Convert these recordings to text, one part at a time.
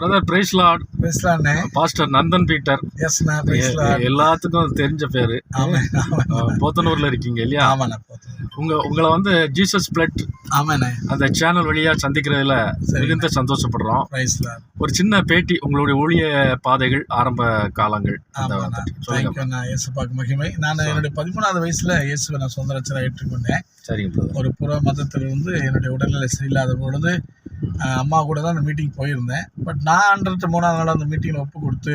Brother praise lord பேசலாண்ணே pastor Nandan Peter எஸ்ண்ணா பேசலாம் எல்லாத்துக்கும் தெரிஞ்ச பேரு. போத்தனூர்ல இருக்கீங்க இல்லையா? ஆமாண்ணா உங்க உங்களை வந்து ஜீசஸ் பிளட் ஆமாண்ணே அந்த சேனல் வழியா சந்திக்கிறதுல சரி. மிகுந்த சந்தோஷப்படுறோம். ஒரு சின்ன பேட்டி உங்களுடைய ஊழிய பாதைகள் ஆரம்ப காலங்கள். மகிமை. நான் என்னுடைய பதிமூணாவது வயசுல இயேசுவை நான் சொந்த ரச்சனை ஏற்றுக்கொண்டேன். சரிங்க பிரதர் ஒரு புற மதத்திலிருந்து என்னுடைய உடல்நிலை சரியில்லாத பொழுது அம்மா கூட தான் அந்த மீட்டிங் போயிருந்தேன். பட் நான் அன்றத்து மூணாவது நாள் அந்த மீட்டிங்கில் ஒப்பு கொடுத்து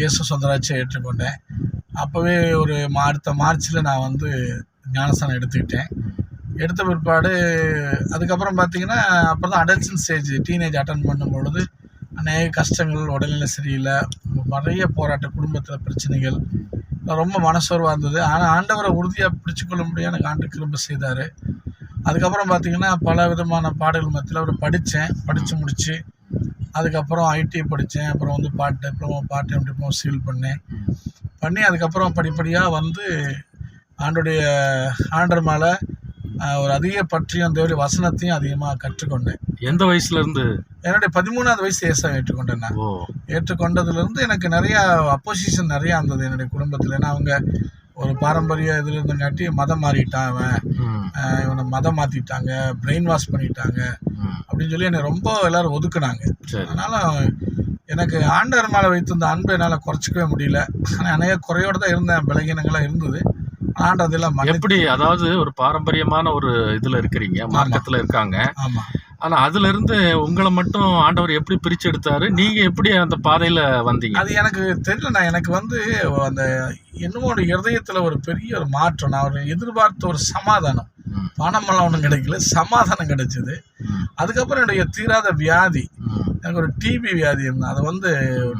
இயேசு சொந்தராட்சியை ஏற்றுக்கொண்டேன். அப்போவே ஒரு அடுத்த மார்ச்சில் நான் வந்து ஞானஸ்தானம் எடுத்துக்கிட்டேன். எடுத்த பிற்பாடு அதுக்கப்புறம் பார்த்தீங்கன்னா அப்போ தான் அடல்சன் ஸ்டேஜ் டீனேஜ் அட்டன் பண்ணும் பொழுது அநேக கஷ்டங்கள் உடல்நிலை சரியில்லை நிறைய போராட்ட குடும்பத்தில் பிரச்சனைகள் ரொம்ப மனசோர்வாக இருந்தது. ஆனால் ஆண்டவரை உறுதியாக பிடிச்சிக்கொள்ள முடியாது எனக்கு ஆண்டு கிரும்ப செய்தார். அதுக்கப்புறம் பார்த்தீங்கன்னா பல விதமான பாடல்கள் மத்தியில் அவர் படித்தேன் படித்து முடித்து அதுக்கப்புறம் ஐடி படித்தேன். அப்புறம் வந்து part diploma part time diploma seal பண்ணேன். பண்ணி அதுக்கப்புறம் படிப்படியாக வந்து ஆண்டுடைய ஆண்டர் மேலே ஒரு அதிக பற்றியும் தேவடைய வசனத்தையும் அதிகமாக கற்றுக்கொண்டேன். எந்த வயசுல இருந்து என்னுடைய பதிமூணாவது வயசு ஏசா ஏற்றுக்கொண்டேன் நான். ஏற்றுக்கொண்டதுலேருந்து எனக்கு நிறையா அப்போசிஷன் நிறையா இருந்தது என்னுடைய குடும்பத்தில். ஏன்னா அவங்க ஒரு பாரம்பரிய இதில் இருந்தங்காட்டி மதம் மாறிட்டான் அவன். இவனை மதம் மாற்றிட்டாங்க பிரெயின் வாஷ் பண்ணிட்டாங்க அப்படின்னு சொல்லி என்னை ரொம்ப எல்லாரும் ஒதுக்குனாங்க. அதனால் எனக்கு ஆண்டவர் மேலே வைத்திருந்த அன்பை என்னால் குறைச்சிக்கவே முடியல. ஆனால் அநேக குறையோடு தான் இருந்தேன் பலகீனங்களாக இருந்தது. ஆண்டதெல்லாம் எப்படி அதாவது ஒரு பாரம்பரியமான ஒரு இதுல இருக்கிறீங்க மார்க்கத்துல இருக்காங்க. ஆமாம் ஆனா அதுல இருந்து உங்களை மட்டும் ஆண்டவர் எப்படி பிரிச்சு எடுத்தாரு? நீங்க எப்படி அந்த பாதையில வந்தீங்க? அது எனக்கு தெரியலண்ணா. எனக்கு வந்து அந்த என்னமோ ஒரு இருதயத்தில் ஒரு பெரிய ஒரு மாற்றம். நான் ஒரு எதிர்பார்த்த ஒரு சமாதானம். பணமெல்லாம் ஒன்றும் கிடைக்கல. சமாதானம் கிடைச்சிது. அதுக்கப்புறம் என்னுடைய தீராத வியாதி. எனக்கு ஒரு டிபி வியாதி இருந்தது. அதை வந்து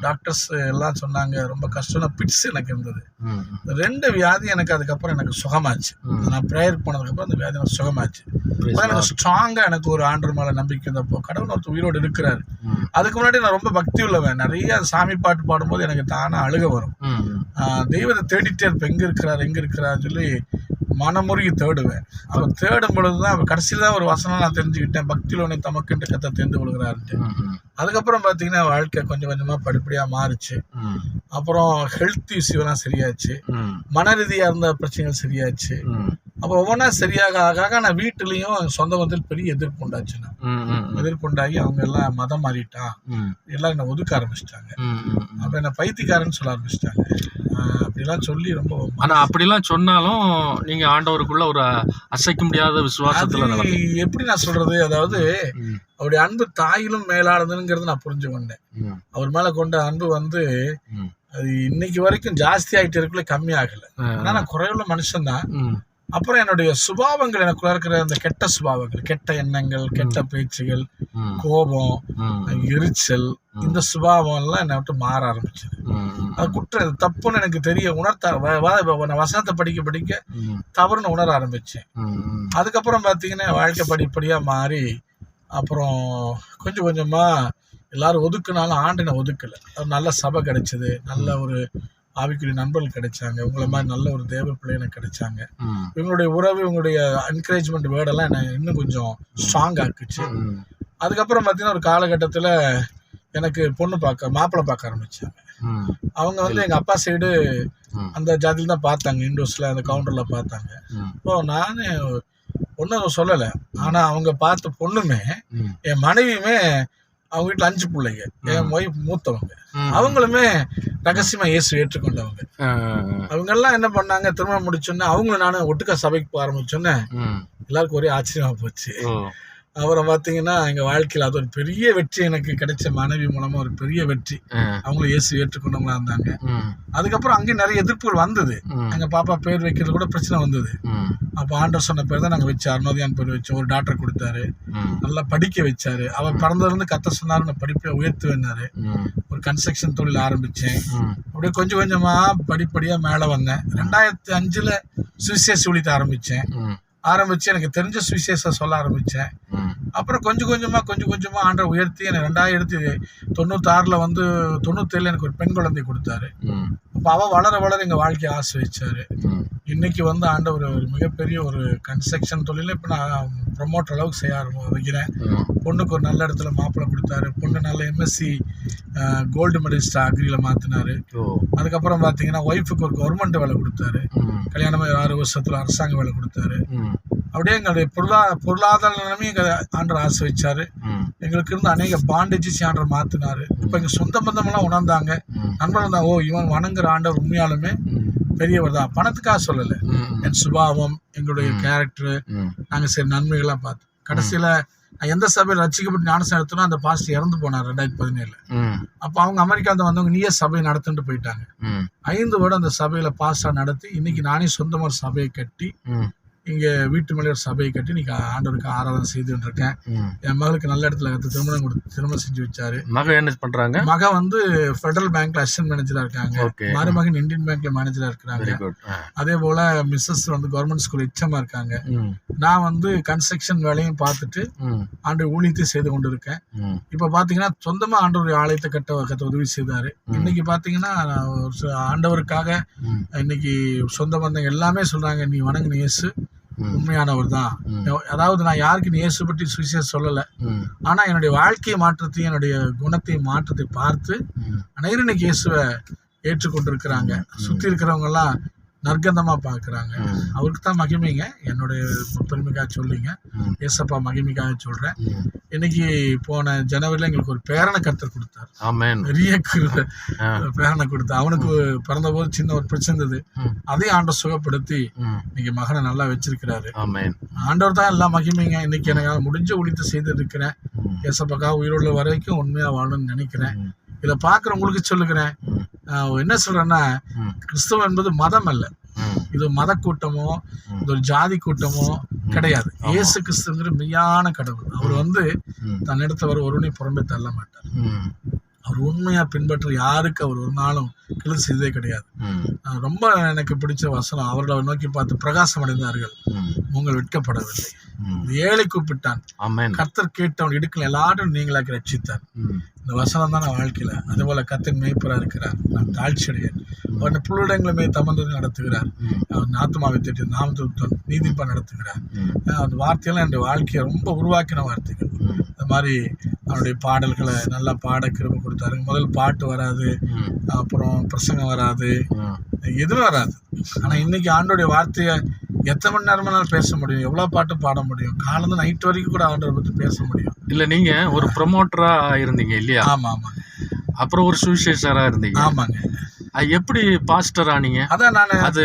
டாக்டர்ஸ் எல்லாம் சொன்னாங்க. ரொம்ப கஷ்டம்னா பிட்ஸ் எனக்கு இருந்தது. ரெண்டு வியாதி எனக்கு அதுக்கப்புறம் எனக்கு சுகமாச்சு. நான் ப்ரேயர் போனதுக்கப்புறம் அந்த வியாதி எனக்கு சுகமாச்சு. எனக்கு ஸ்ட்ராங்காக எனக்கு ஒரு ஆண்டர் மேலே நம்பிக்கை இருந்தப்போ கடவுள் ஒருத்தர் உயிரோடு இருக்கிறாரு. அதுக்கு முன்னாடி நான் ரொம்ப பக்தி உள்ளவன். நிறைய சாமி பாட்டு பாடும்போது எனக்கு தானாக அழுக வரும். தெய்வத்தை தேடிட்டே இருப்பேன். எங்கே இருக்கிறார் எங்கே இருக்கிறார் சொல்லி மனமுருகி தேடுவேன். அவன் தேடும் பொழுது தான் அவன் கடைசியில் தான் ஒரு வசனம் நான் தெரிஞ்சுக்கிட்டேன். பக்தியில் உன்னை தமக்குன்ட்டு கத்த தெரிந்து கொள்கிறாருன்ட்டு. அதுக்கப்புறம் பார்த்தீங்கன்னா வாழ்க்கை கொஞ்சம் கொஞ்சமாக படிப்படியாக மாறுச்சு. அப்புறம் ஹெல்த் இஷ்யூலாம் சரியாச்சு. மன ரீதியாக இருந்த பிரச்சனைகள் சரியாச்சு. ம், அப்போ ஒவ்வொன்றா சரியாக ஆக நான் வீட்டுலேயும் சொந்த பந்தத்தில் பெரிய எதிர்ப்பு உண்டாச்சு எதிர்ப்பு உண்டாகி அவங்க எல்லாம் மதம் மாறிட்டான் ம், எல்லாம் என்னை ஒதுக்க ஆரம்பிச்சிட்டாங்க. அப்போ என்னை பைத்தியக்காரன்னு சொல்ல ஆரம்பிச்சிட்டாங்க. அப்படிலாம் சொல்லி ரொம்ப ஆனா அப்படிலாம் சொன்னாலும் நீங்க ஆண்டவருக்குள்ள ஒரு அசைக்க முடியாத விசுவாசத்துல எப்படி நான் சொல்றது? அதாவது அவருடைய அன்பு தாயிலும் மேலானதுங்கிறது நான் புரிஞ்சு கொண்டேன். அவர் மேல கொண்ட அன்பு வந்து அது இன்னைக்கு வரைக்கும் ஜாஸ்தி ஆயிட்டு இருக்குள்ள கம்மி ஆகல ஆ, ஆனா நான் குறைவுள்ள மனுஷன்தான். அப்புறம் என்னுடைய சுபாவங்கள் எனக்குள்ள இருக்கிற அந்த கெட்ட சுபாவங்கள் கெட்ட எண்ணங்கள் கெட்ட பேச்சுகள் கோபம் எரிச்சல் இந்த சுபாவம் எல்லாம் என்னை விட்டு மாற ஆரம்பிச்சது. அது குற்றம் இது தப்புன்னு எனக்கு தெரிய உணர்த்த நான் வசனத்தை படிக்க படிக்க தவறுன்னு உணர ஆரம்பிச்சேன். அதுக்கப்புறம் பார்த்தீங்கன்னா வாழ்க்கை படிப்படியாக மாறி அப்புறம் கொஞ்சம் கொஞ்சமாக எல்லாரும் ஒதுக்குனாலும் ஆண்டினை ஒதுக்கலை. ஒரு நல்ல சபை கிடைச்சது. நல்ல ஒரு ஆவிக்குரிய நண்பர்கள் கிடைச்சாங்க. உங்களை மாதிரி நல்ல ஒரு தேவ பிள்ளை எனக்கு கிடைச்சாங்க இவங்களுடைய உறவு இவங்களுடைய என்கரேஜ்மெண்ட் வேர்டெல்லாம் என்னை இன்னும் கொஞ்சம் ஸ்ட்ராங் ஆக்குச்சு. அதுக்கப்புறம் பார்த்தீங்கன்னா ஒரு காலகட்டத்தில் எனக்கு பொண்ணு பார்க்க மாப்பிள்ளை பார்க்க ஆரம்பிச்சாங்க. அவங்க வந்து எங்கள் அப்பா சைடு. அந்த ஜாதியில் தான் பார்த்தாங்க இண்டோஸில் அந்த கவுண்டரில் பார்த்தாங்க. இப்போ நான் ஒன்றும் சொல்லலை. ஆனால் அவங்க பார்த்த பொண்ணுமே என் மனைவியுமே அவங்க வீட்டில் அஞ்சு பிள்ளைங்க என் ஒய்ஃப் மூத்தவங்க. அவங்களுமே ரகசியமாக இயேசு ஏற்றுக்கொண்டவங்க. ஆ, அவங்கெல்லாம் என்ன பண்ணாங்க? திருமணம் முடிச்சோன்னே அவங்களும் நானும் ஒட்டுக்கா சபைக்கு போக ஆரம்பிச்சோன்னே எல்லாருக்கும் ஒரே ஆச்சரியமா போச்சு. அப்புறம் பார்த்தீங்கன்னா எங்கள் வாழ்க்கையில் அது ஒரு பெரிய வெற்றி எனக்கு கிடைச்ச மனைவி மூலமாக ஒரு பெரிய வெற்றி. அவங்களும் இயேசு ஏற்றுக்கொண்டவங்களா இருந்தாங்க. அதுக்கப்புறம் அங்கேயும் நிறைய எதிர்ப்புகள் வந்தது. எங்கள் பாப்பா பேர் வைக்கிறது கூட பிரச்சனை வந்தது. அப்போ ஆண்டர் சொன்ன பேர் தான் நாங்கள் வச்சு அருணோதியான் பேர் வச்சோம். ஒரு டாக்டர் கொடுத்தாரு. நல்லா படிக்க வச்சாரு. அவர் பிறந்ததுலேருந்து கத்த சொன்னாரு நான் படிப்பை உயர்த்து வேணாரு. ம், ஒரு கன்ஸ்ட்ரக்ஷன் தொழில் ஆரம்பித்தேன் அப்படியே கொஞ்சம் கொஞ்சமாக படிப்படியாக மேலே வந்தேன். ரெண்டாயிரத்தி அஞ்சில் சுவிசேஷ ஊழியத்தை ஆரம்பித்தேன் ஆரம்பித்து எனக்கு தெரிஞ்ச சுவிசேஷம் சொல்ல ஆரம்பித்தேன் அப்புறம் கொஞ்சம் கொஞ்சமாக கொஞ்சம் கொஞ்சமாக ஆண்டவர் உயர்த்தி எனக்கு ரெண்டாயிரத்தி தொண்ணூத்தாறில் வந்து தொண்ணூத்தேழில் எனக்கு ஒரு பெண் குழந்தை கொடுத்தாரு. அப்போ அவள் வளர வளர எங்கள் வாழ்க்கையை ம், இன்னைக்கு வந்து ஆண்டவர் ஒரு மிகப்பெரிய ஒரு கன்ஸ்ட்ரக்ஷன் தொழில. இப்போ நான் ப்ரொமோட் அளவுக்கு செய்ய ஆரம்பி வைக்கிறேன். பொண்ணுக்கு ஒரு நல்ல இடத்துல மாப்பிள்ளை கொடுத்தாரு. பொண்ணு நல்ல எம்எஸ்சி கோல்டு மெடலிஸ்ட் அக்ரியில் மாற்றினாரு அதுக்கப்புறம் பார்த்தீங்கன்னா ஒய்ஃபுக்கு ஒரு கவர்மெண்ட் வேலை கொடுத்தாரு. கல்யாணமாக ஆறு வருஷத்தில் அரசாங்க வேலை கொடுத்தாரு. அப்படியே எங்களுடைய பொருளா பொருளாதார நிலைமையும் எங்க ஆண்டவர் ஆசிரிச்சாரு எங்களுக்கு இருந்த அநேக பாண்டேஜஸ் ஆண்டவர் மாற்றினாரு இப்போ எங்கள் சொந்த பந்தமெல்லாம் உணர்ந்தாங்க. நண்பர்கள் தான் ஓ இவன் வணங்குற ஆண்டவர் உண்மையாலுமே பெரியவர் தான். பணத்துக்காக சொல்லலை. என் சுபாவம் எங்களுடைய கேரக்டர் ம், நாங்கள் சரி நன்மைகள்லாம் பார்த்து கடைசியில் நான் எந்த சபையில் ரசிக்கப்பட்டு ஞானசம் எடுத்தனோ அந்த பாஸ்ட் இறந்து போனார் ரெண்டாயிரத்தி பதினேழில். அப்போ அவங்க அமெரிக்காவில் வந்தவங்க நீயே சபையை நடத்திட்டு போயிட்டாங்க. ஐந்து வருடம் அந்த சபையில் பாஸ்டாக நடத்தி இன்னைக்கு நானே சொந்தமாக ஒரு சபையை கட்டி இங்கே வீட்டு மேலே ஒரு சபையை கட்டி இன்னைக்கு ஆண்டவருக்கு ஆராதனை செய்துட்டு இருக்கேன். என் மகளுக்கு நல்ல இடத்துல கற்று திருமணம் கொடுத்து திருமணம் செஞ்சு வச்சாரு. மக என்ன பண்றாங்க? மக வந்து ஃபெடரல் பேங்க்ல அசிஸ்டன்ட் மேனேஜரா இருக்காங்க. மருமகன் இந்தியன் பேங்க்ல மேனேஜரா இருக்கிறாங்க. அதே போல மிஸ்ஸஸ் வந்து கவர்மெண்ட் ஸ்கூல் எச்எம்மா இருக்காங்க. நான் வந்து கன்ஸ்ட்ரக்ஷன் வேலையும் பார்த்துட்டு ஆண்டு ஊழியத்தை செய்து கொண்டு இருக்கேன் இப்போ பார்த்தீங்கன்னா சொந்தமாக ஆண்டவர் ஆலயத்தை கட்ட கட்ட உதவி செய்தாரு. இன்னைக்கு சில ஆண்டவருக்காக இன்னைக்கு சொந்த பந்தங்க எல்லாமே சொல்றாங்க. நீ வணங்கின இயேசு. உண்மையானவர் தான் அதாவது நான் யாருக்கு நீ இயேசு பற்றி சுவிசேஷம் சொல்லலை. ம். ஆனா என்னுடைய வாழ்க்கை மாற்றத்தையும் என்னுடைய குணத்தை மாற்றத்தை பார்த்து அனைவரும் இன்னைக்கு இயேசுவை ஏற்றுக்கொண்டிருக்கிறாங்க. சுத்தி இருக்கிறவங்க எல்லாம் நற்கந்தமா பார்க்கறாங்க ம். அவருக்கு தான் மகிமைங்க. என்னுடைய பெருமைக்காக சொல்லிங்க. ஏசப்பா மகிமைக்காக சொல்றேன். இன்னைக்கு போன ஜனவரியில் எங்களுக்கு ஒரு பேரனை கருத்தர் கொடுத்தார். பெரிய. பேரனை கொடுத்தார். அவனுக்கு பிறந்தபோது சின்ன ஒரு பிரச்சனை இருந்தது. அதையும் ஆண்டவர் சுகப்படுத்தி இன்னைக்கு மகனை நல்லா வச்சிருக்கிறாரு. ஆண்டவர் தான் எல்லாம் மகிமைங்க. இன்னைக்கு எனக்கு முடிஞ்ச ஒழித்து செய்து இருக்கிறேன். ம். ஏசப்பாக்கா உயிரோட வரைக்கும் உண்மையா வாழணும்னு நினைக்கிறேன். இதை பார்க்குறவங்களுக்கு சொல்லுகிறேன். என்ன சொல்றேன்னா. கிறிஸ்தவம் என்பது மதம் அல்ல. இது மத கூட்டமோ. இது ஒரு ஜாதி கூட்டமோ கிடையாது. இயேசு கிறிஸ்துங்கிற மெய்யான கடவுள். அவர் வந்து ம். தன்னிடத்தை வர ஒருவனை புறம்பே தள்ள மாட்டார். அவர் உண்மையா பின்பற்ற யாருக்கு அவர் ஒரு நாளும் கிளி செய்தே கிடையாது. ரொம்ப எனக்கு பிடிச்ச வசனம் அவர்களை நோக்கி பார்த்து பிரகாசம் அடைந்தார்கள் உங்கள் இந்த ஏழை கூப்பிட்டான். கர்த்தர் கேட்டவன் இடுக்கல எல்லாரும் நீங்களாக்கி ரட்சித்தார். இந்த வசனம் தான் நான் வாழ்க்கையில. அதே போல கத்தின் மேய்ப்பரா இருக்கிறார். நான் தாழ்ச்சி அடையேன் அவன் புள்ளிடங்களுமே தமந்து நடத்துகிறார். அவன் ஆத்மாவை தேடி நாமத்தை நீதிப்பா நடத்துகிறார். அந்த வார்த்தையெல்லாம் என் வாழ்க்கையை ரொம்ப உருவாக்கின வார்த்தைகள். இந்த மாதிரி அவனுடைய பாடல்களை நல்லா பாட கிருபை கொடுத்தாரு. முதல் பாட்டு வராது. அப்புறம் பிரசங்கம் வராது. எதுவும் வராது. ஆனா இன்னைக்கு ஆண்டோடைய வார்த்தையை எத்தனை மணி நேரமானாலும் பேச முடியும்? எவ்வளவு பாட்டு பாட முடியும்? காலந்து நைட் வரைக்கும் கூட ஆண்டவரை பத்தி பேச முடியும். இல்ல நீங்க ஒரு ப்ரொமோட்டரா இருந்தீங்க இல்லையா? ஆமா ஆமாங்க. அப்புறம் ஒரு சுவிசேஷரா இருந்தீங்க. ஆமாங்க. அது எப்படி பாஸ்டர் ஆனீங்க அதான் நான் அது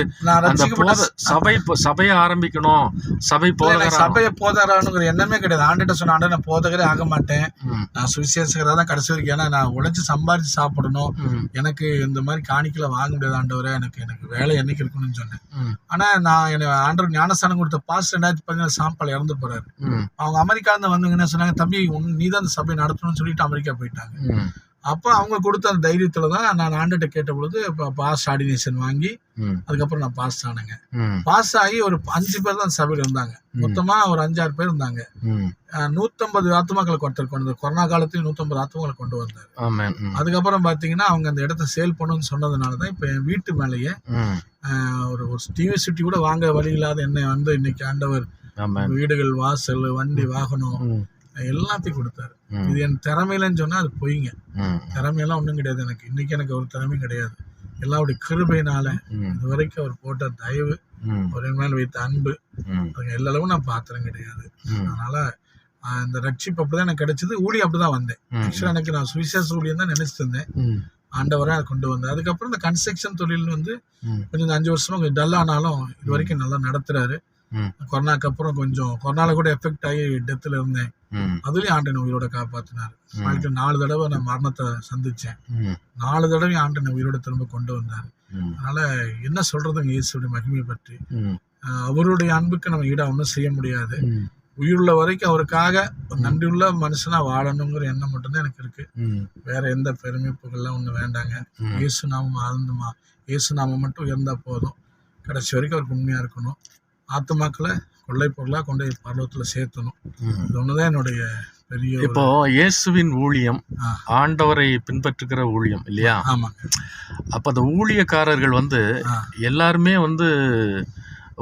அந்த போத சபை சபையை ஆரம்பிக்கணும். சபை போதகரா சபையை போதாரானுங்கிற எண்ணமே கிடையாது. ஆண்டுகிட்ட சொன்ன ஆண்டு நான் போதகரே ஆக மாட்டேன். நான் சுவிசேஷகராக தான் கடைசி வரைக்கும். ஏன்னா நான் உழைச்சி சம்பாரிச்சு சாப்பிடணும். எனக்கு இந்த மாதிரி காணிக்கல வாங்க முடியாது ஆண்டவரே. எனக்கு எனக்கு வேலை என்னைக்கு இருக்கணும்னு சொன்னேன். ஆனா நான் எனக்கு ஆண்டவர் ஞானஸ்தானம் கொடுத்த பாஸ்ட் ரெண்டாயிரத்தி பதினேழு சாம்பால் இறந்து போறாரு. அவங்க அமெரிக்கா இருந்து வந்தவங்க என்ன சொன்னாங்க தம்பி நீ தான் அந்த சபையை நடத்தணும்னு சொல்லிட்டு அமெரிக்கா போயிட்டாங்க. அப்போ அவங்க கொடுத்த அந்த தைரியத்துல தான் நான் ஆண்டுகிட்ட கேட்ட பொழுது இப்போ பாஸ்ட் ஆர்டினேஷன் வாங்கி அதுக்கப்புறம் நான் பாஸ் ஆனேங்க. பாஸ் ஆகி ஒரு அஞ்சு பேர் தான் சபையில் இருந்தாங்க. மொத்தமா ஒரு அஞ்சாறு பேர் இருந்தாங்க. நூத்தம்பது ஆத்மாக்களை கொண்டு வந்தார். கொரோனா காலத்தையும் நூத்தம்பது ஆத்மாக்களை கொண்டு வந்தார். அதுக்கப்புறம் பாத்தீங்கன்னா அவங்க அந்த இடத்த சேல் பண்ணணும்னு சொன்னதுனால தான் இப்போ என் வீட்டு மேலேயே ஒரு ஒரு டிவி சிட்டி கூட வாங்க வழி இல்லாத என்னை வந்து இன்னைக்கு ஆண்டவர் வீடுகள் வாசல் வண்டி வாகனம் எல்லாத்தையும் கொடுத்தாரு. இது என் திறமையிலன்னு சொன்னா அது பொய்ங்க. திறமையெல்லாம் ஒன்றும் கிடையாது எனக்கு. இன்னைக்கு எனக்கு ஒரு திறமையும் கிடையாது. எல்லாருடைய கிருபையினால இது வரைக்கும் அவர் போட்ட தயவு ஒரு மேல் வைத்த அன்பு ம், அதுங்க எல்லா அளவும் நான் பாத்திரம் கிடையாது. அதனால இந்த ரட்சிப்பு அப்படிதான் எனக்கு கிடைச்சது. ஊழியம் அப்படிதான் வந்தேன். ம், ஆக்சுவலாக எனக்கு நான் சுவிசேஷ ஊழியம் தான் நினைச்சிட்டு இருந்தேன் ம், ஆண்டவரை கொண்டு வந்தேன் அதுக்கப்புறம் இந்த கன்ஸ்ட்ரக்ஷன் தொழில் வந்து கொஞ்சம் இந்த அஞ்சு வருஷமா கொஞ்சம் டல் ஆனாலும் இது வரைக்கும் நல்லா நடத்துறாரு. கொரோனாக்கு அப்புறம் கொஞ்சம் கொரோனால கூட எஃபெக்ட் ஆகி டெத்தில் இருந்தேன். அதுலயும் ஆண்டனை உயிரோட காப்பாத்தினார். வாழ்க்கை நாலு தடவை நான் மரணத்தை சந்திச்சேன். நாலு தடவை ஆண்டனை உயிரோட திரும்ப கொண்டு வந்தார். அதனால என்ன சொல்றதுங்க இயேசுடைய மகிமையை பற்றி? அவருடைய அன்புக்கு நம்ம ஈடா ஒன்றும் செய்ய முடியாது. உயிருள்ள வரைக்கும் அவருக்காக நன்றியுள்ள மனுஷனா வாழணுங்கிற எண்ணம் மட்டும்தான் எனக்கு இருக்கு. வேற எந்த பெருமை புகழ்லாம் ஒண்ணு வேண்டாங்க. இயேசு நாமம் ஆழ்ந்துமா இயேசு நாமம் மட்டும் இருந்தா போதும். கடைசி வரைக்கும் அவருக்கு உண்மையா இருக்கணும். ஆத்துமாக்களை கொள்ளை பொருளாக கொண்டு போய் பரலோகத்தில் சேர்த்தணும். இது ஒன்று தான் என்னுடைய பெரிய இப்போ இயேசுவின் ஊழியம். ஆண்டவரை பின்பற்றுகிற ஊழியம் இல்லையா ஆமாங்க அப்ப அந்த ஊழியக்காரர்கள் வந்து எல்லாருமே வந்து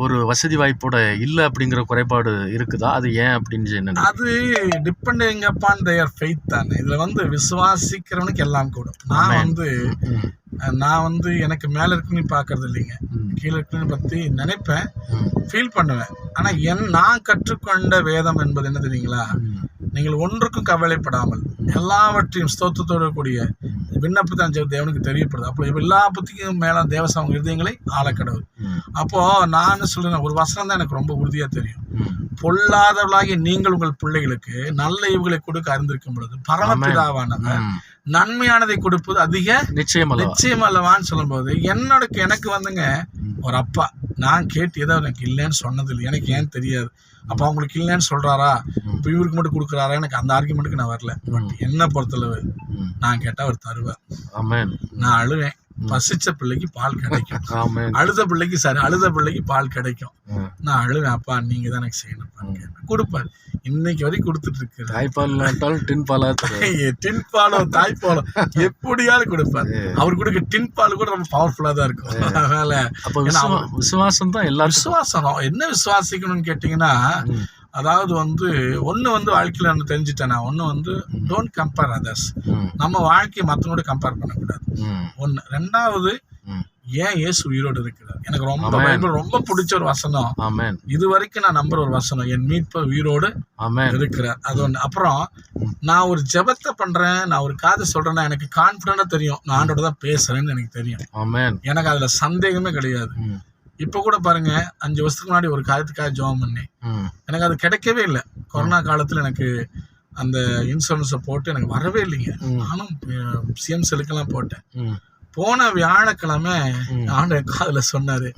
ஒரு வசதி வாய்ப்போட இல்லை அப்படிங்கிற குறைபாடு இருக்குதா? அது ஏன் அப்படின்னு அது டிபெண்டிங் அப்பான் தேர் ஃபெய்த் தானே. இதுல வந்து விசுவாசிக்கிறவனுக்கு எல்லாம் கூடும் நான். வந்து நான் வந்து எனக்கு மேல இருக்குன்னு பாக்குறது இல்லைங்க. கீழே இருக்குன்னு பத்தி நினைப்பேன். ஃபீல் பண்ணுவேன். ஆனா என் நான் கற்றுக்கொண்ட வேதம் என்பது என்ன தெரியுங்களா? நீங்கள் ஒன்றுக்கும் கவலைப்படாமல் எல்லாவற்றையும் ஸ்தோத்திரத்தோடு கூடிய விண்ணப்பத்தான் ஜெப தேவனுக்கு தெரியப்படுது. அப்போ எல்லா புத்திக்கும் மேல தேவசாமி இருதயங்களை ஆளக்கடவுள் அப்போ நான் சொல்றேன் ஒரு வசனம் தான் எனக்கு ரொம்ப உறுதியா தெரியும். பொல்லாதவர்களாகிய நீங்கள் உங்கள் பிள்ளைகளுக்கு நல்ல இவுகளை கொடுக்க அறிந்திருக்கும் பொழுது பரமபிதாவானவர். நன்மையானதை கொடுப்பது அதிக நிச்சயம் நிச்சயம் அல்லவான்னு சொல்லும்போது என்னோட எனக்கு வந்துங்க ஒரு அப்பா நான் கேட்டு ஏதோ எனக்கு இல்லைன்னு சொன்னது இல்லை எனக்கு ஏன் தெரியாது? அப்போ அவங்களுக்கு இல்லைன்னு சொல்றாரா? இப்போ இவருக்கு மட்டும் கொடுக்குறாரா? எனக்கு அந்த ஆர்குமெண்ட்டுக்கு நான் வரல. பட் என்ன பொறுத்தளவு. நான் கேட்டா அவர் தருவார். ஆமென். நான் அழுவேன். பசிச்ச பிள்ளைக்கு பால் கிடைக்கும். அழுத பிள்ளைக்கு சரி அழுத பிள்ளைக்கு பால் கிடைக்கும். நான் அழுவேன் அப்பா நீங்க தான் எனக்கு கேட்பேன் கொடுப்பாரு. இன்னைக்கு வரைக்கும் கொடுத்துட்டு இருக்கிறார் தாய்ப்பால் இல்லாட்டாலும் டின் பாலா. டின் பாலோ தாய்ப்பாலோ எப்படியாவது கொடுப்பாரு அவர் கொடுக்க டின் பால் கூட ரொம்ப பவர்ஃபுல்லா தான் இருக்கும். அதனால அப்ப விசுவா விசுவாசம் தான் எல்லாருக்கும். விசுவாசம் என்ன விசுவாசிக்கணும்னு கேட்டிங்கன்னா. அதாவது வந்து ஒன்று வந்து வாழ்க்கையில் நான் தெரிஞ்சுட்டேன் நான் ஒன்று வந்து டோன்ட் கம்பேர் அதர்ஸ் நம்ம வாழ்க்கையை மற்றவங்களோட கம்பேர் பண்ணக்கூடாது. ஒன்று ரெண்டாவது. ஏன் இயேசு உயிரோடு இருக்கிறார்? எனக்கு ரொம்ப. பைபிள் ரொம்ப பிடிச்ச ஒரு வசனம். இது வரைக்கும் நான் நம்புற ஒரு வசனம் என் மீட்பர் உயிரோடு இருக்கிறார். அது ஒன்று அப்புறம் நான் ஒரு ஜெபத்தை பண்றேன் நான் ஒரு காது சொல்றேன்னா எனக்கு கான்ஃபிடண்டா தெரியும். நான் ஆண்டோட தான் பேசுறேன்னு எனக்கு தெரியும். எனக்கு அதுல சந்தேகமே கிடையாது. இப்போ கூட பாருங்க அஞ்சு வருஷத்துக்கு முன்னாடி ஒரு காரியத்துக்காக ஜெபம் பண்ணேன். எனக்கு அது கிடைக்கவே இல்லை. கொரோனா காலத்துல எனக்கு அந்த இன்சூரன்ஸை போட்டு எனக்கு வரவே இல்லைங்க. நானும் சிஎம் செலுக்கெல்லாம் போட்டேன். போன வியாழக்கிழமை ம். ஆண்டு காதுல சொன்னாரு.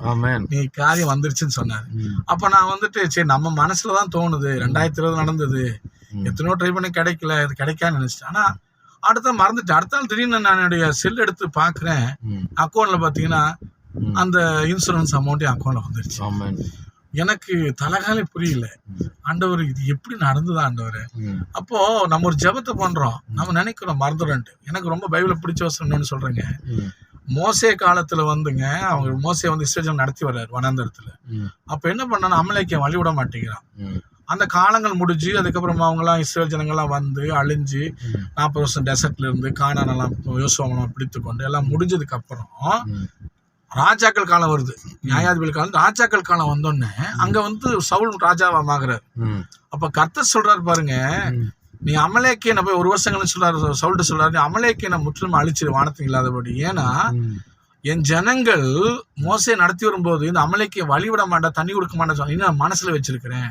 நீ காரியம் வந்துருச்சுன்னு சொன்னாரு. அப்ப நான் வந்துட்டு சரி நம்ம மனசுல தான் தோணுது. ரெண்டாயிரத்தி இருபது நடந்தது. எத்தனையோ ட்ரை பண்ணி கிடைக்கல இது கிடைக்கான்னு நினைச்சிட்டேன். ஆனா அடுத்த மறந்துட்டு அடுத்த நாள் திடீர்னு நான் என்னுடைய செல் எடுத்து பாக்குறேன் அக்கௌண்ட்ல பாத்தீங்கன்னா. அந்த இன்சூரன்ஸ் அமௌண்ட் என் அக்கௌண்ட்ல வந்துருச்சு. எனக்கு தலகாலே புரியல. ஆண்டவர் இது எப்படி நடந்தது ஆண்டவர்? அப்போ நம்ம ஒரு ஜெபத்தை பண்றோம். நம்ம நினைக்கிறோம் மறந்துடும்ட்டு எனக்கு ரொம்ப பைபிள பிடிச்ச வசனம் என்னன்னு சொல்றேங்க. மோசே காலத்துல வந்துங்க அவங்க மோசே வந்து இஸ்ரேஜன் நடத்தி வர்றாரு வனாந்தரத்துல. அப்ப என்ன பண்ணானா? அமலேக்கியம் வழி விட மாட்டேங்கிறான். அந்த காலங்கள் முடிஞ்சு அதுக்கப்புறமா அவங்கலாம் இஸ்ரேல் ஜனங்கள்லாம் வந்து அழிஞ்சு. நாற்பது வருஷம் டெசர்ட்ல இருந்து காணானெல்லாம் யோசுவமெல்லாம் பிடித்து கொண்டு எல்லாம் முடிஞ்சதுக்கு அப்புறம். ராஜாக்கள் காலம் வருது. நியாயாதிபதி காலம் ராஜாக்கள் காலம் வந்தோடனே அங்க வந்து சவுல் ராஜாவாகிறார் அப்ப கர்த்தர் சொல்றாரு பாருங்க. நீ அமலேக்கியனை போய் ஒரு வருஷம் கழிச்சு சொல்றாரு சவுல்ட்டு சொல்றாரு நீ அமலேக்கியனை முற்றிலும் அழிச்சிரு வானத்துக்கு இல்லாதபடி. ஏன்னா என் ஜனங்கள் மோசே நடத்தி வரும்போது இந்த அமலேக்கிய வழிவிட மாட்டா தண்ணி கொடுக்க மாட்டேன் நான் மனசுல வச்சிருக்கிறேன்?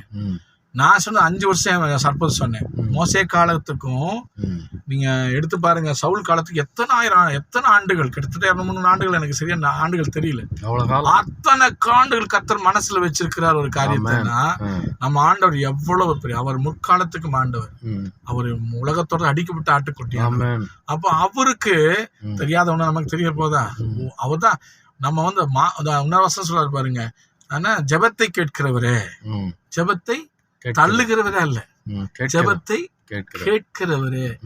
நான் சொன்ன அஞ்சு வருஷம் சர்பஸ் சொன்னேன். மோசே காலத்துக்கும். நீங்க எடுத்து பாருங்க சவுல் காலத்துக்கு எத்தனை ஆயிரம் எத்தனை ஆண்டுகள் கிட்டத்தட்ட இரநூறு மூணு ஆண்டுகள் எனக்கு சரியா ஆண்டுகள் தெரியல. அத்தனை ஆண்டுகள் கத்தர் மனசுல வச்சிருக்கிறார் ஒரு காரியத்தைனா நம்ம ஆண்டவர் எவ்வளவு பெரிய அவர் முற்காலத்துக்கும் ஆண்டவர். அவர் உலகத்தோட அடிக்கப்பட்ட ஆட்டுக்குட்டி அப்போ அவருக்கு. தெரியாதவன நமக்கு தெரிய போதா? அவர்தான். நம்ம வந்து மா வசனம் சொல்றாரு பாருங்க. ஆனா ஜெபத்தை கேட்கிறவரே. ஜெபத்தை. தள்ளுகிறவரே கேட்கிறேன். ஜெபத்தை. கேட்கிறவரே.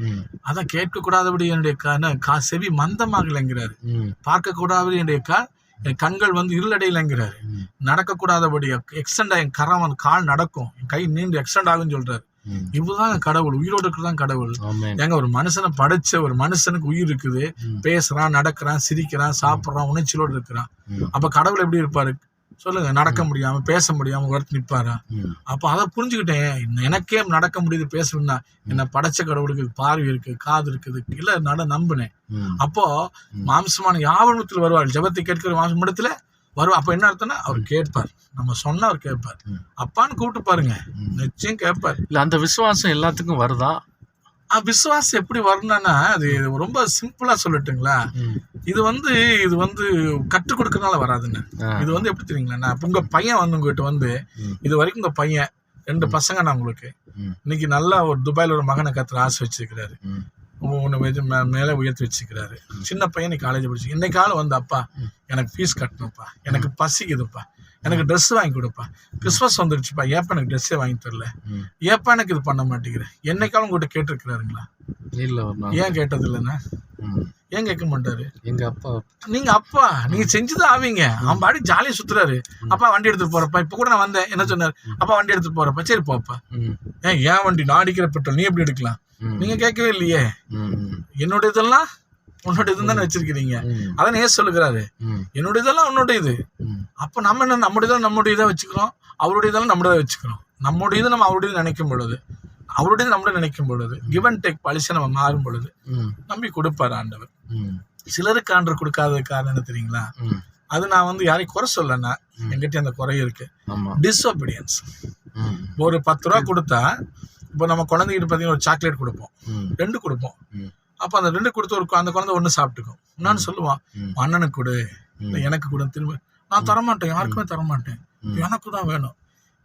அதான் கேட்க கூடாதபடி என்னுடைய கா- செவி மந்தமாகலைங்கிறாரு பார்க்க கூடாதபடி என்னுடைய கா என் கண்கள் வந்து இருளடையிலங்கிறாரு ம், நடக்க கூடாதபடி எக்ஸ்டெண்ட் என் கரம் கால் நடக்கும். என் கை நீண்டு எக்ஸ்டெண்ட் ஆகும்னு சொல்றாரு. இவ்வளவுதான் கடவுள். உயிரோடு இருக்கிறதான் கடவுள். ஏங்க ஒரு மனுஷனை படைச்ச ஒரு மனுஷனுக்கு உயிர் இருக்குது. பேசுறான் நடக்கிறான் சிரிக்கிறான் சாப்பிடுறான் உணர்ச்சியோடு இருக்கிறான். அப்ப கடவுள் எப்படி இருப்பாரு? சொல்லுங்க நடக்க முடியாம பேச முடியாம ஒரு இடத்துல நிப்பாரா? ம். அப்ப அதை புரிஞ்சுக்கிட்டேன் எனக்கே நடக்க முடியுது பேசணும்னா என்ன படைச்ச கடவுளுக்கு பார்வை இருக்கு காது இருக்குது இல்ல நட நம்பினேன். அப்போ மாம்சமான யாவனத்தில் வருவார் ஜெபத்தை கேட்கிற மாம்சமடத்துல வருவா. அப்ப என்ன அர்த்தம்னா அவர் கேட்பார். நம்ம சொன்னா அவர் கேட்பார். அப்பான்னு கூப்பிட்டு பாருங்க. நிச்சயம் கேட்பார். இல்ல அந்த விசுவாசம் எல்லாத்துக்கும் வருதா? விசுவாசம் எப்படி வரணும்னா அது ரொம்ப சிம்பிளா சொல்லட்டுங்களா? இது வந்து இது வந்து கற்றுக் கொடுக்கறனால வராதுங்க. ஆ, இது வந்து எப்படி தெரியுங்களா? உங்க பையன் வந்து உங்ககிட்ட வந்து. இது வரைக்கும் உங்க பையன் ரெண்டு பசங்க நான் உங்களுக்கு. இன்னைக்கு நல்லா ஒரு துபாயில ஒரு மகனை கத்துற ஆசை வச்சிருக்கிறாரு. ஒன்று மேலே உயர்த்தி வச்சுக்கிறாரு சின்ன பையன் நீ காலேஜ் படிச்சு இன்னைக்கால வந்து அப்பா எனக்கு ஃபீஸ் கட்டணும்ப்பா எனக்கு பசிக்குதுப்பா எனக்கு Dress வாங்கி கொடுப்பா. கிறிஸ்மஸ் வந்துருச்சுப்பா. ஏப்பா எனக்கு ட்ரெஸ்ஸே வாங்கி தரல. ஏப்பா எனக்கு இது பண்ண மாட்டேங்கிறேன் என்னைக்காலும் உங்கள்கிட்ட கேட்டிருக்கிறாருங்களா? இல்ல ஏன் கேட்டது இல்லைன்னா ம். ஏன் கேட்க மாட்டாரு? எங்க அப்பா. நீங்க அப்பா நீங்க செஞ்சுதான் ஆவீங்க. அவன் பாடி ஜாலியா சுத்துறாரு. அப்பா வண்டி எடுத்துட்டு போறப்பா. இப்ப கூட நான் வந்தேன். என்ன சொன்னாரு? அப்பா வண்டி எடுத்துட்டு போறப்பா. சரி போப்பா. ஏன் ஏன் வண்டி நான் அடிக்கிற பெட்ரோல் நீ எப்படி எடுக்கலாம். நீங்க கேட்கவே இல்லையே. என்னோட இதெல்லாம் உன்னோட தானே வச்சிருக்கிறீங்க. அதான் ஏன் சொல்லுகிறாரு. என்னோட இதெல்லாம் உன்னோட இது. அப்ப நம்ம என்ன நம்முடைய இதெல்லாம் நம்முடைய இதை வச்சுக்கிறோம் அவருடைய இதெல்லாம் நம்முடைய வச்சுக்கிறோம் நம்முடைய இது நம்ம அவருடைய நினைக்கும் பொழுது அவருடைய நம்முடைய நினைக்கும் பொழுது கிவ் அண்ட் டேக் பாலிசி நம்ம மாறும் பொழுது. நம்பி கொடுப்பாரு ஆண்டவர். சிலருக்கு ஆண்டவர் கொடுக்காத காரணம் என்ன தெரியுங்களா. அது நான் வந்து யாரையும் குறை சொல்லனா என்கிட்ட அந்த குறை இருக்கு டிஸ்ஒபீடியன்ஸ். ஒரு பத்து ரூபா கொடுத்தா இப்போ நம்ம குழந்தைகிட்ட பார்த்தீங்கன்னா ஒரு சாக்லேட் கொடுப்போம். ரெண்டு கொடுப்போம். அப்போ அந்த ரெண்டு கொடுத்து ஒரு அந்த குழந்தை ஒன்று சாப்பிட்டுக்கும் இன்னொன்னு சொல்லுவான். அண்ணனுக்கு கொடு. எனக்கு கொடு திரும்ப நான் தரமாட்டேன் யாருக்குமே தரமாட்டேன். எனக்கு தான் வேணும்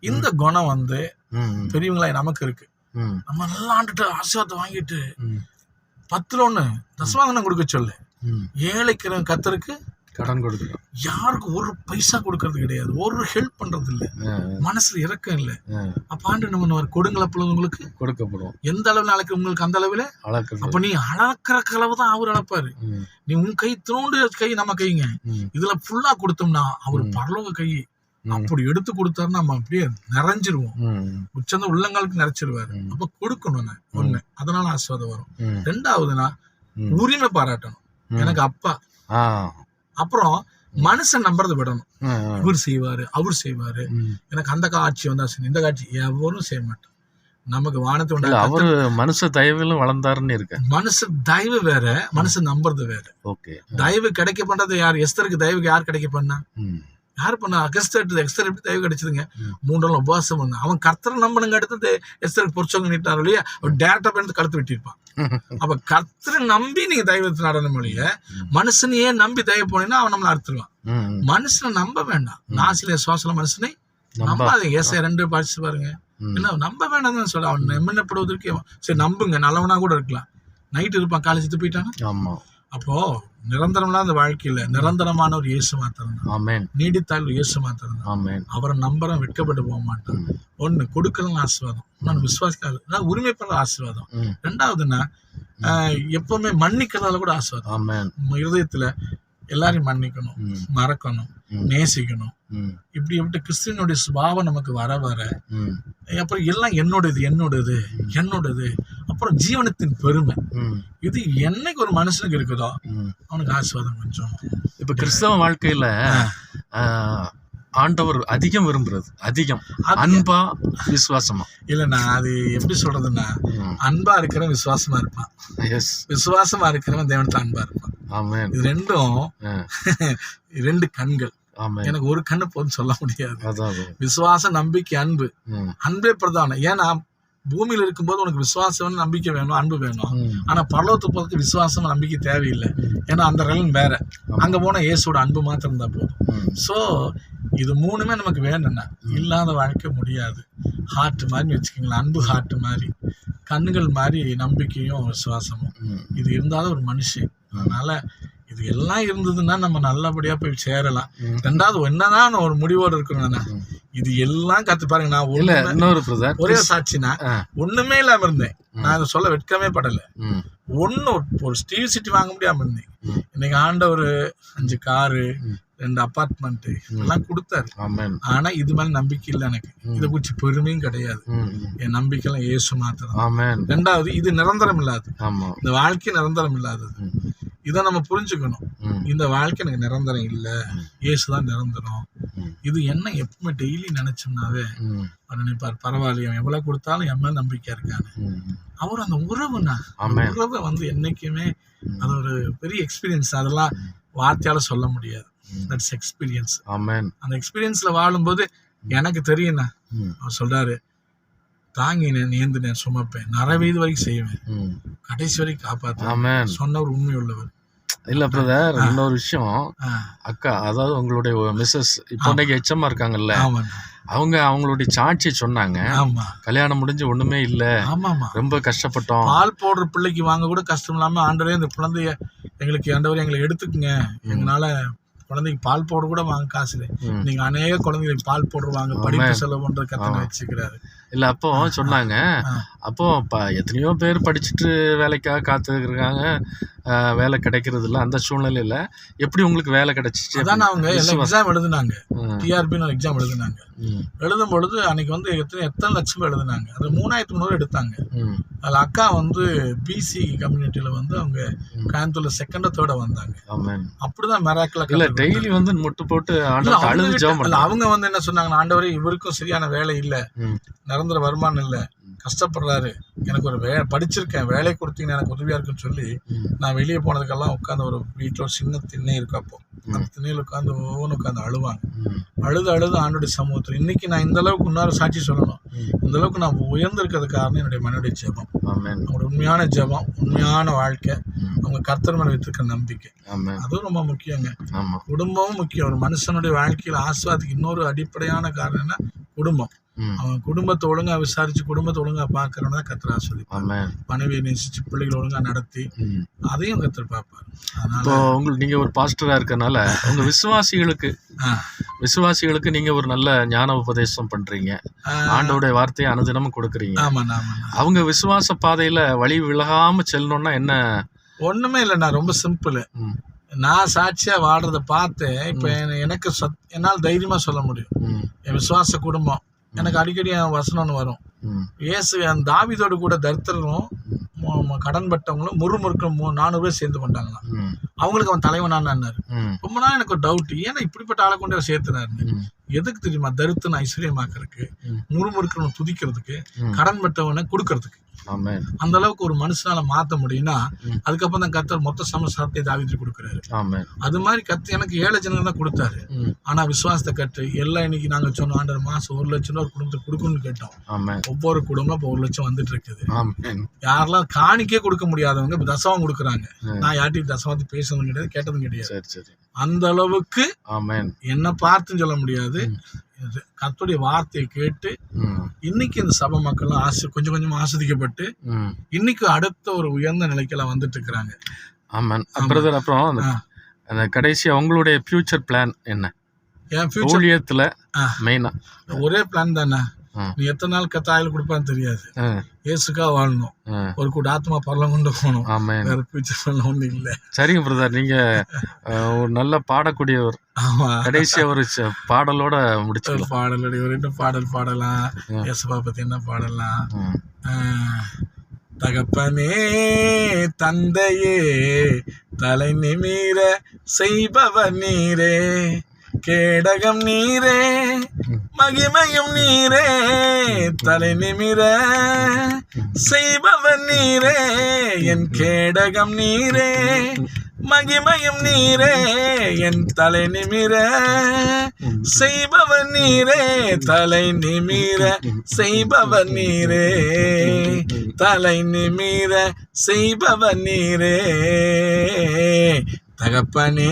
இந்த குணம் வந்து. பெரியவங்களா நமக்கு இருக்கு. நம்ம நல்லா ஆண்டுட்டு ஆசீர்வாதத்தை வாங்கிட்டு. பத்துல ஒன்று தசவாங்கனம் கொடுக்க சொல்லு ம். ஏழைக்கிற கத்தருக்கு கடன் கொடுக்குறோம் யாருக்கும் ஒரு பைசா கொடுக்கறது கிடையாது ஒரு ஹெல்ப் பண்றது இல்ல மனசுல இறக்கம் இல்லை. அப்ப ஆண்டு நம்ம கொடுங்கல உங்களுக்கு கொடுக்கப்படும் எந்த அளவுல அளக்கு உங்களுக்கு அந்த அளவுல அப்ப நீ அளக்கிற அளவு தான் அவர் அளப்பாரு. நீ உன் கை தூண்டு கை நம்ம கைங்க. இதுல ஃபுல்லா கொடுத்தோம்னா அவர். பரலோக கை. அப்படி எடுத்து கொடுத்தாருன்னா நம்ம அப்படியே நிறைஞ்சிருவோம். உச்சந்த உள்ளங்காலுக்கு நிறைச்சிருவாரு. அப்ப கொடுக்கணும் ஒண்ணு அதனால ஆஸ்வாதம் வரும். ரெண்டாவதுனா. உரிமை பாராட்டணும். எனக்கு அப்பா. அப்புறம் மனுஷன் நம்புறதை விடணும். இவர் செய்வாரு அவர் செய்வாரு. எனக்கு அந்த காட்சி வந்தா சரி இந்த காட்சி எவரும் செய்ய மாட்டோம் நமக்கு வானத்தை இல்ல உண்டா அவரு மனுஷ தயவிலும் வளர்ந்தாருன்னு இருக்க. மனுஷ தயவு வேற மனுஷன் நம்புறது வேற. ஓகே. தயவு கிடைக்க பண்றது யார்? எஸ்தருக்கு தயவுக்கு யார் கிடைக்க பண்ணா. யார் பண்ணா? அகஸ்தர் எஸ்தர் எப்படி தயவு கிடைச்சதுங்க ம். மூன்று நாள் உபவாசம் பண்ண. அவன் கர்த்தரை நம்பணுங்க அடுத்து எஸ்தருக்கு பொறிச்சவங்க நீட்டார் இல்லையா? டேரக்டா போய் கருத்து வெட்டியிருப்பான். அப்ப கர்த்தரை நம்பி நீங்க தெய்வத்தை நடனம் இல்லைய மனுஷனையே நம்பி தயவு போனீங்கன்னா அவன் நம்மளை அறுத்துருவான். மனுஷனை நம்ப வேண்டாம். நாசில சுவாசல மனுஷனை நம்ப. நம்பாதீங்க. ஏசாயா ரெண்டு படிச்சு பாருங்க. என்ன நம்ப வேண்டாம் சொல்ல அவன் எம்மனப்படுவதற்கு அவன். சரி நம்புங்க. நல்லவனா கூட இருக்கலாம். நைட் இருப்பான். காலேஜ் போயிட்டானா? ஆமா. அப்போ நிரந்தரம்லாம் அந்த வாழ்க்கையில நிரந்தரமான ஒரு இயேசு மாத்திரம் ஆமேன். நீடித்தாள் இயேசு மாத்திரம் ஆமேன். அவரை நம்புறோம் வெட்கப்பட்டு போக மாட்டான். ம். ஒண்ணு கொடுக்கலாம் ஆசீர்வாதம். இன்னொன்று விசுவாசிக்காது அதான் உரிமைப்படுற ஆசீர்வாதம். ரெண்டாவதுன்னா எப்பவுமே மன்னிக்கிறதால கூட ஆசீர்வாதம். ஆமேன். நம்ம இருதயத்துல எல்லாரையும் மன்னிக்கணும். மறக்கணும். நேசிக்கணும். இப்படி விட்டு கிறிஸ்துவனுடைய சுபாவம் நமக்கு வர வர. அப்புறம் எல்லாம் என்னோடது என்னோடது என்னோடது அப்புறம் ஜீவனத்தின் பெருமை. இது என்னைக்கு ஒரு மனுஷனுக்கு இருக்குதோ. அவனுக்கு ஆசீர்வாதம் கொஞ்சம். இப்ப கிறிஸ்தவ வாழ்க்கையில ஆண்டவர் அதிகம் விரும்புறது அதிகம். அது- அன்பா விசுவாசமா? இல்ல நான் அது எப்படி சொல்றதுன்னா. அன்பா இருக்கிறவன் விசுவாசமா இருப்பான். எஸ் விசுவாசமா இருக்கிறவன் தேவனத்தை அன்பா இருப்பான். ஆமேன் இது ரெண்டும். ரெண்டு கண்கள். எனக்கு ஒரு கண்ணு போதும் சொல்ல முடியாது. விசுவாசம் நம்பிக்கை அன்பு. அன்பே பிரதானம். ஏன்னா பூமியில இருக்கும்போது உனக்கு விசுவாசம் நம்பிக்கை வேணும் அன்பு வேணும். ஆனா பரலோகத்துக்கு போறதுக்கு விசுவாசம் நம்பிக்கை தேவையில்லை. ஏன்னா அந்த ரலன் வேற. அங்க போனா இயேசுவோட அன்பு மாத்திரம் இருந்தா போதும். ஸோ இது மூணுமே நமக்கு வேணும்னா இல்லாத வாழ்க்கை முடியாது. ஹார்ட் மாதிரி வச்சுக்கோங்களேன் அன்பு ஹார்ட் மாதிரி கண்ணுகள் மாதிரி நம்பிக்கையும் விசுவாசமும். இது இருந்தாலும் ஒரு மனுஷன். அதனால இது எல்லாம் இருந்ததுன்னா நம்ம நல்லபடியா போய் சேரலாம். ரெண்டாவது என்னதான் ஒரு முடிவோடு இருக்கணும்னா. இது எல்லாம் கத்து பாருங்க. நான் இன்னொரு ஒரே சாட்சினா. ஒண்ணுமே இல்லாம இருந்தேன். நான் சொல்ல வெட்கமே படல. ஒண்ணு ஒரு ஸ்டீல் சிட்டி வாங்க முடியாம இருந்தேன். இன்னைக்கு ஆண்டவர் அஞ்சு காரு. ரெண்டு அபார்ட்மெண்ட் எல்லாம் கொடுத்தாரு. ஆனா இது மேல நம்பிக்கை இல்லை எனக்கு. இதை குறிச்சு பெருமையும் கிடையாது. என் நம்பிக்கைலாம் இயேசு மாத்திரம் ரெண்டாவது இது நிரந்தரம் இல்லாது இந்த வாழ்க்கை நிரந்தரம் இல்லாதது. இதை நம்ம புரிஞ்சுக்கணும். இந்த வாழ்க்கை எனக்கு நிரந்தரம் இல்லை. இயேசுதான் நிரந்தரம். இது என்ன எப்பவுமே டெய்லி நினைச்சோம்னாவே. அவர் நினைப்பார் பரவாயில்ல அவன் எவ்வளவு கொடுத்தாலும் என் மேல நம்பிக்கை இருக்கான்னு. ம். அவர் அந்த உறவுனா. உறவை வந்து என்னைக்குமே அது ஒரு பெரிய எக்ஸ்பீரியன்ஸ் அதெல்லாம் வார்த்தையால சொல்ல முடியாது. தட்ஸ் எக்ஸ்பீரியன்ஸ் அந்த எக்ஸ்பீரியன்ஸ்ல வாழும்போது எனக்கு தெரியும்ண்ணா. அவர் சொல்றாரு தாங்கினேன் நேர்ந்துனேன் சுமப்பேன். நரவீது வரைக்கும் செய்வேன். கடைசி வரைக்கும் காப்பாத்த சொன்னவர் உண்மை உள்ளவர் இல்ல பிரதர் இன்னொரு விஷயம். அக்கா அதாவது உங்களுடைய மிஸ்ஸஸ் இப்போ இன்னைக்கு எச்சமா இருக்காங்கல்ல. அவங்க அவங்களுடைய சாட்சி சொன்னாங்க. ஆமா. கல்யாணம் முடிஞ்சு ஒண்ணுமே இல்ல. ஆமாமா. ரொம்ப கஷ்டப்பட்டோம். பால் போடுற பிள்ளைக்கு வாங்க கூட கஷ்டம் இல்லாம ஆண்டவரே இந்த குழந்தைய எங்களுக்கு ஆண்டவரே எங்களை எடுத்துக்குங்க. எங்களால குழந்தைக்கு பால் பவுடர் கூட வாங்க காசு இல்லை. நீங்க அநேக குழந்தைங்களுக்கு பால் பவுடர் வாங்க படிப்பு செலவு பண்ற கத்தனை வச்சுக்கிறாரு. இல்ல அப்போ சொன்னாங்க. அப்போ ப எத்தனையோ பேர் படிச்சுட்டு வேலைக்காக காத்துருக்காங்க வேலை கிடைக்கிறது இல்ல அந்த சூழ்நிலையில. எப்படி உங்களுக்கு வேலை கிடைச்சிச்சு? அதான் அவங்க எல்லாம் எக்ஸாம் எழுதுனாங்க. டிஆர்பின்னு எக்ஸாம் எழுதுனாங்க. எழுதும் பொழுது அன்னைக்கு வந்து எத்தனை எத்தனை லட்சம் எழுதுனாங்க. அது மூணாயிரத்து முந்நூறு எடுத்தாங்க. அதில் அக்கா வந்து பிசி கம்யூனிட்டியில் வந்து அவங்க. கோயம்புத்தூர்ல செகண்ட் தேர்ட வந்தாங்க. அப்படிதான் மெராக்கில் இல்ல டெய்லி வந்து முட்டு போட்டு அவங்க வந்து என்ன சொன்னாங்க ஆண்டவரே இவருக்கும் சரியான வேலை இல்ல. நிரந்தர வருமானம் இல்ல. கஷ்டப்படுறாரு. எனக்கு ஒரு வே படிச்சிருக்கேன். வேலை கொடுத்தீங்கன்னா எனக்கு உதவியா இருக்குன்னு சொல்லி நான் வெளியே போனதுக்கெல்லாம் உட்காந்து ஒரு வீட்டில் ஒரு சின்ன திண்ணை இருக்கு அப்போ. அந்த திண்ணையில் உட்காந்து ஒவ்வொன்று உட்காந்து அழுவாங்க. அழுது அழுது ஆண்டுடைய சமூகத்தில் இன்னைக்கு நான் இந்த அளவுக்கு இன்னொரு சாட்சி சொல்லணும். இந்த அளவுக்கு நான் உயர்ந்திருக்கிறது காரணம் என்னுடைய மனைவிடைய ஜெபம். அவங்களோட உண்மையான ஜெபம் உண்மையான வாழ்க்கை. அவங்க கர்த்தர் மேல வைத்திருக்கிற நம்பிக்கை. அதுவும் ரொம்ப முக்கியங்க. குடும்பமும் முக்கியம். ஒரு மனுஷனுடைய வாழ்க்கையில் ஆஸ்வாதிக்கு இன்னொரு அடிப்படையான காரணம் என்ன? குடும்பம். அவன் குடும்பத்தை ஒழுங்கா விசாரிச்சு குடும்பத்தை ஒழுங்கா பார்க்கறவன தான் கத்திர ஆஸ்வதிப்பான் ஆமென். மனைவியை நேசிச்சு பிள்ளைகளை ஒழுங்கா நடத்தி. அதையும் கத்தர் பார்ப்பார். இப்போ உங்களுக்கு நீங்க ஒரு பாஸ்டரா இருக்கனால உங்க விசுவாசிகளுக்கு விசுவாசிகளுக்கு நீங்க ஒரு நல்ல ஞான உபதேசம் பண்றீங்க. ஆண்டோடைய வார்த்தையை அனுதினமும் கொடுக்குறீங்க. அவங்க விசுவாச பாதையில வழி விலகாம செல்லணும்னா என்ன? ஒண்ணுமே இல்லைண்ணா ரொம்ப சிம்பிள். நான் சாட்சியா வாடுறத பார்த்து இப்ப என- எனக்கு சத் என்னால் தைரியமா சொல்ல முடியும். என் விசுவாச குடும்பம் எனக்கு அடிக்கடி என் வசனம்னு வரும். இயேசு அந்த தாவீதோடு கூட தரித்திரரும் கடன் பட்டவங்களும் முறுமுறுக்கும் மூ நானூறு பேர் சேர்ந்து கொண்டாங்களாம் அவங்களுக்கு அவன் தலைவனான்னாரு ம், ரொம்ப நாள் எனக்கு ஒரு டவுட் ஏன்னா இப்படிப்பட்ட ஆளை கொண்டு அவர் சேர்த்துனாரு எதுக்கு தெரியுமா தரித்திரன் ஐஸ்வர்யமாக்குறதுக்கு ம். முறுமுறுக்கிறவனை துதிக்கிறதுக்கு. கடன் பட்டவனை கொடுக்கறதுக்கு. அந்த அளவுக்கு ஒரு மனுஷனால மாத்த முடியும்னா. அதுக்கப்புறம் தான் கத்தர் மொத்த சமஸ்தானத்தை தாவிட்டு கொடுக்குறாரு. அது மாதிரி கத்து எனக்கு ஏழை ஜனங்க தான் கொடுத்தாரு ஆனா விசுவாசத்தை கட்டு எல்லாம் இன்னைக்கு நாங்க சொன்னோம் ஆண்டர் மாசம் ஒரு லட்சம் ரூபா குடும்பத்துக்கு கொடுக்கணும்னு கேட்டோம். ஒவ்வொரு குடும்பம் இப்போ ஒரு லட்சம் வந்துட்டு இருக்குது. யாரெல்லாம் காணிக்கே கொடுக்க முடியாதவங்க தசமம் கொடுக்குறாங்க. நான் யார்ட்டையும் தசமத்தை பேசுனதும் கிடையாது கேட்டதும் கிடையாது அந்த அளவுக்கு. என்ன பார்த்துன்னு சொல்ல முடியாது ம். இது கர்த்தருடைய வார்த்தையை கேட்டு இன்னைக்கு இந்த சபை மக்கள்லாம் ஆசை கொஞ்சம் கொஞ்சமா ஆஸ்வதிக்கப்பட்டு. இன்னைக்கு அடுத்த ஒரு உயர்ந்த நிலைக்கெல்லாம் வந்துட்டு இருக்கிறாங்க ஆமாம் பிரதர் அப்புறம் அந்த கடைசி அவங்களுடைய ஃபியூச்சர் பிளான் என்ன என் ஃபியூச்சர் ஊழியத்துல ஆ. மெயினா ஒரே பிளான் தானே. நீ எத்தனை நாள் கத்தாயில் கொடுப்பான்னு தெரியாது. இயேசுக்கா வாழணும். ஒரு கூட ஆத்மா பரலம் கொண்டு போகணும். வேற ஃபியூச்சர் பிளான் ஒன்றும் இல்லை. சரிங்க பிரதர். நீங்க ஒரு நல்ல பாடக்கூடியவர். கடைசியா ஒரு பாடலோட முடிச்சுக்கலாம். பாடல் ஒரு ரெண்டு பாடல் பாடலாம். இயேசுபா பத்தி என்ன பாடலாம்? தகப்பனே தந்தையே தலை நிமிர செய்பவர் நீரே. கேடகம் நீரே மகிமையும் நீரே தலை நிமிர செய்பவன் நீரே என் கேடகம் நீரே மகிமையும் நீரே என் தலை நிமிர செய்பவன் நீரே தலை நிமிர செய்பவன் நீரே தலை நிமிர செய்பவன் நீரே. தகப்பனே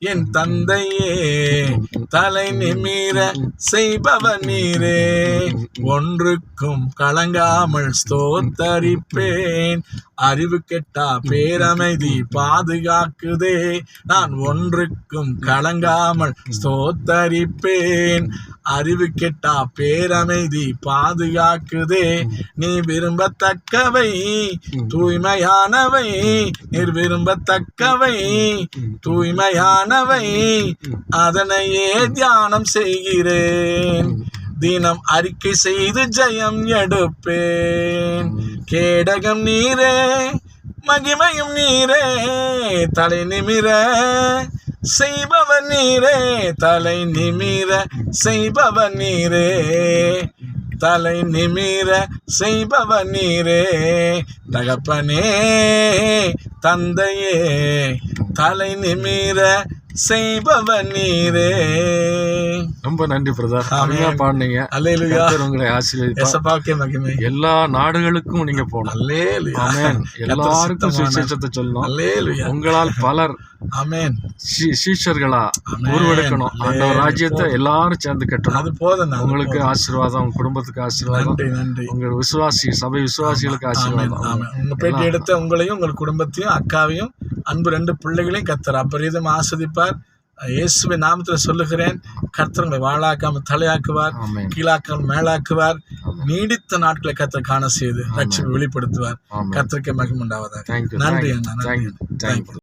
என் தந்தையே தலை நிமிர செய்பவ நீரே ஒன்றுக்கும் கலங்காமல் ஸ்தோத்தரிப்பேன். அறிவு கெட்டா பேரமைதி பாதுகாக்குதே. நான் ஒன்றுக்கும் கலங்காமல் ஸ்தோத்தரிப்பேன். அறிவு கெட்டா பேரமைதி பாதுகாக்குதே. நீ விரும்பத்தக்கவை தூய்மையானவை. நீர் விரும்பத்தக்கவை தூய்மையானவை. அதனையே தியானம் செய்கிறேன். தினம் அறிக்கை செய்து ஜெயம் எடுப்பேன். கேடகம் நீரே மகிமையும் நீரே தலை நிமிர செய்பவர் நீரே தலை நிமிர செய்பவர் நீரே தலை நிமிர செய்பவர் நீரே தகப்பனே தந்தையே தலை நிமிர செய்பவர் நீரே. ரொம்ப நன்றி பிரதர். அருமையா பாடுனீங்க. அல்லேலுயா. உங்களை மகிமை. எல்லா நாடுகளுக்கும் நீங்க போகணும். அல்லேலுயா. ஆமென். எல்லாருக்கும் சுவிசேஷத்தை சொல்லணும். அல்லேலுயா. உங்களால் பலர் ஆமென். சீஷர்களா. உருவெடுக்கணும். அந்த. ராஜ்யத்தை எல்லாரும் சேர்ந்து கட்டணும். அது போதும். உங்களுக்கு. ஆசீர்வாதம் உங்க குடும்பத்துக்கு ஆசீர்வாதம். நன்றி நன்றி. உங்க விசுவாசி சபை விசுவாசிகளுக்கு ஆசீர்வாதம். உங்க பேட்டி எடுத்த உங்களையும் உங்கள் குடும்பத்தையும் அக்காவையும் அன்பு ரெண்டு பிள்ளைகளையும் கத்தர் அப்பரீதம் ஆஸ்வதிப்பார் இயேசுவின் நாமத்தில் சொல்லுகிறேன் கர்த்தர் உங்களை வாழாக்காமல் தலையாக்குவார் கீழாக்காமல் மேலாக்குவார். நீடித்த நாட்களை கர்த்தர் காண செய்து ரட்சிப்பை வெளிப்படுத்துவார். கர்த்தருக்கு மகிமுண்டாவதாக நன்றி அண்ணா நன்றி தேங்க்யூ